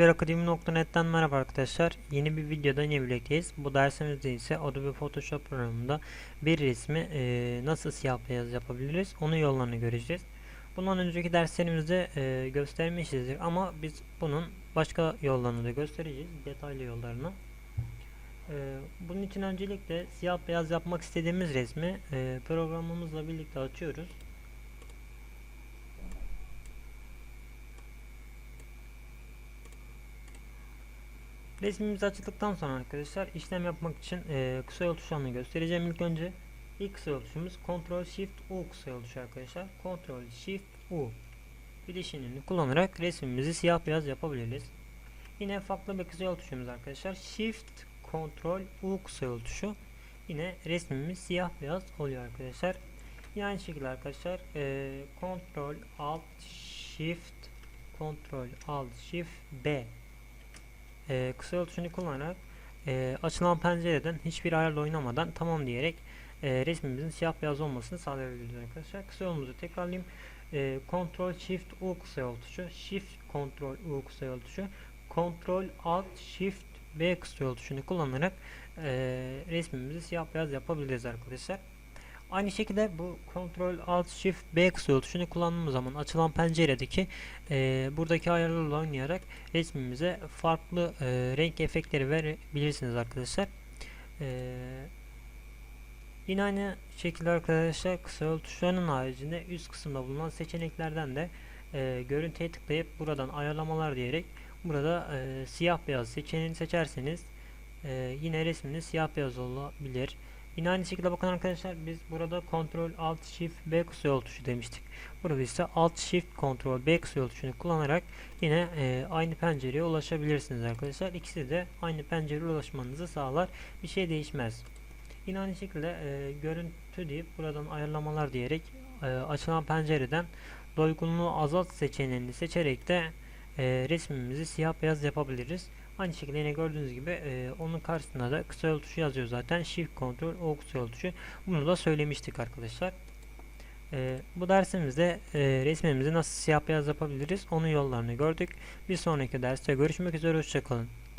Siberakademi.net'ten merhaba arkadaşlar. Yeni bir videoda yine birlikteyiz. Bu dersimizde ise Adobe Photoshop programında bir resmi e, nasıl siyah beyaz yapabiliriz onu yollarını göreceğiz. Bundan önceki derslerimizde e, göstermişizdir ama biz bunun başka yollarını da göstereceğiz. Detaylı yollarını. E, bunun için öncelikle siyah beyaz yapmak istediğimiz resmi e, programımızla birlikte açıyoruz. Resmimizi açtıktan sonra arkadaşlar işlem yapmak için e, kısa yol tuşlarını göstereceğim ilk önce. İlk kısa yol tuşumuz Ctrl Shift U kısa yol tuşu arkadaşlar. Ctrl Shift U bileşenini kullanarak resmimizi siyah beyaz yapabiliriz. Yine farklı bir kısa yol tuşumuz arkadaşlar. Shift Ctrl U kısa yol tuşu. Yine resmimiz siyah beyaz oluyor arkadaşlar. Yine aynı şekilde arkadaşlar e, Ctrl Alt Shift Ctrl Alt Shift B e, kısa yol tuşunu kullanarak e, açılan pencereden hiçbir ayarla oynamadan tamam diyerek e, resmimizin siyah beyaz olmasını sağlayabiliriz arkadaşlar. Kısa yolumuzu tekrarlayayım. E, Ctrl Shift U kısa yol tuşu, Shift Ctrl U kısa yol tuşu, Ctrl Alt Shift B kısa yol tuşunu kullanarak e, resmimizi siyah beyaz yapabiliriz arkadaşlar. Aynı şekilde bu Ctrl Alt Shift B kısa yol tuşunu kullandığımız zaman açılan penceredeki e, buradaki ayarlarla oynayarak resmimize farklı e, renk efektleri verebilirsiniz arkadaşlar. E, yine aynı şekilde arkadaşlar kısa yol tuşlarının haricinde üst kısımda bulunan seçeneklerden de e, görüntüye tıklayıp buradan ayarlamalar diyerek burada e, siyah beyaz seçeneğini seçerseniz e, yine resminiz siyah beyaz olabilir. Yine aynı şekilde bakın arkadaşlar biz burada Ctrl Alt Shift B kısa yol tuşu demiştik. Burada ise Alt Shift Ctrl B kısa yol tuşunu kullanarak yine e, aynı pencereye ulaşabilirsiniz arkadaşlar. İkisi de aynı pencereye ulaşmanızı sağlar. Bir şey değişmez. Yine aynı şekilde e, görüntü deyip buradan ayarlamalar diyerek e, açılan pencereden doygunluğu azalt seçeneğini seçerek de e, resmimizi siyah beyaz yapabiliriz. Aynı şekilde yine gördüğünüz gibi e, onun karşısında da kısa yol tuşu yazıyor zaten. Shift Ctrl O kısa yol tuşu. Bunu da söylemiştik arkadaşlar. E, bu dersimizde e, resmimizi nasıl siyah beyaz yapabiliriz onun yollarını gördük. Bir sonraki derste görüşmek üzere. Hoşçakalın.